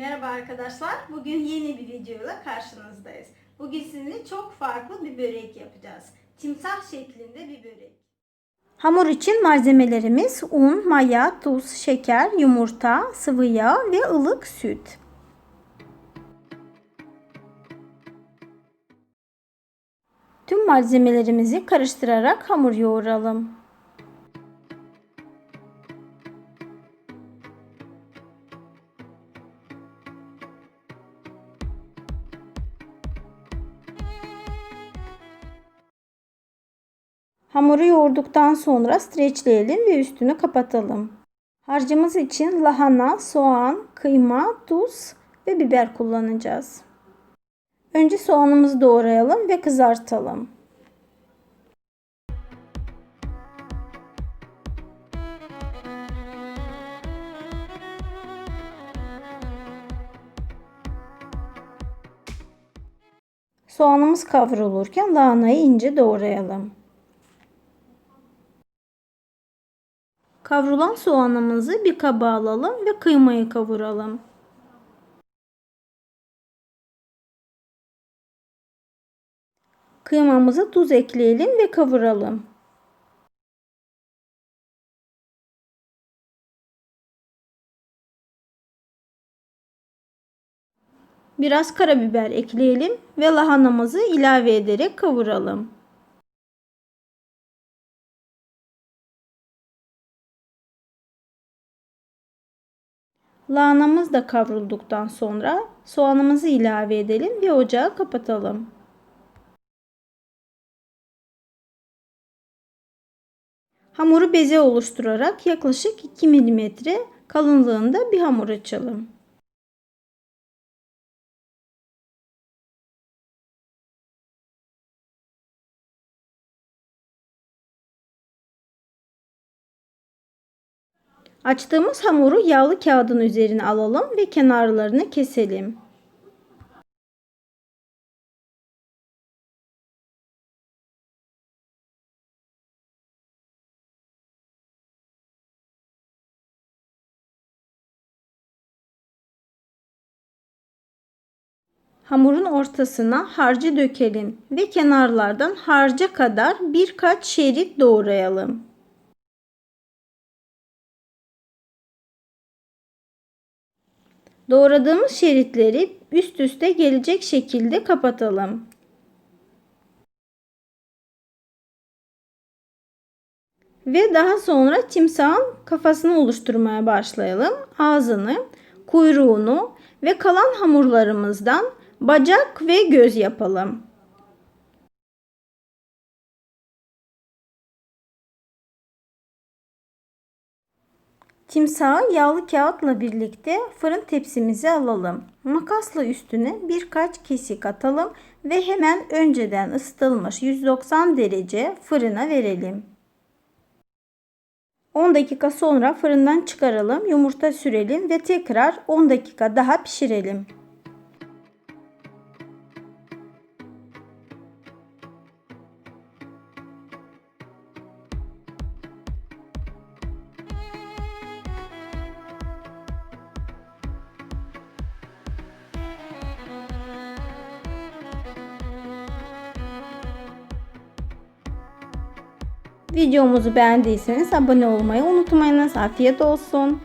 Merhaba arkadaşlar. Bugün yeni bir videoyla karşınızdayız. Bugün sizinle çok farklı bir börek yapacağız. Timsah şeklinde bir börek. Hamur için malzemelerimiz un, maya, tuz, şeker, yumurta, sıvı yağ ve ılık süt. Tüm malzemelerimizi karıştırarak hamur yoğuralım. Hamuru yoğurduktan sonra streçleyelim ve üstünü kapatalım. Harcımız için lahana, soğan, kıyma, tuz ve biber kullanacağız. Önce soğanımızı doğrayalım ve kızartalım. Soğanımız kavrulurken lahanayı ince doğrayalım. Kavrulan soğanımızı bir kaba alalım ve kıymayı kavuralım. Kıymamıza tuz ekleyelim ve kavuralım. Biraz karabiber ekleyelim ve lahanamızı ilave ederek kavuralım. Lahanamız da kavrulduktan sonra soğanımızı ilave edelim ve ocağı kapatalım. Hamuru beze oluşturarak yaklaşık 2 mm kalınlığında bir hamur açalım. Açtığımız hamuru yağlı kağıdın üzerine alalım ve kenarlarını keselim. Hamurun ortasına harcı dökelim ve kenarlardan harca kadar birkaç şerit doğrayalım. Doğradığımız şeritleri üst üste gelecek şekilde kapatalım. Ve daha sonra timsahın kafasını oluşturmaya başlayalım. Ağzını, kuyruğunu ve kalan hamurlarımızdan bacak ve göz yapalım. Timsahı yağlı kağıtla birlikte fırın tepsimize alalım. Makasla üstüne birkaç kesik atalım ve hemen önceden ısıtılmış 190 derece fırına verelim. 10 dakika sonra fırından çıkaralım, yumurta sürelim ve tekrar 10 dakika daha pişirelim. Videomuzu beğendiyseniz abone olmayı unutmayınız. Afiyet olsun.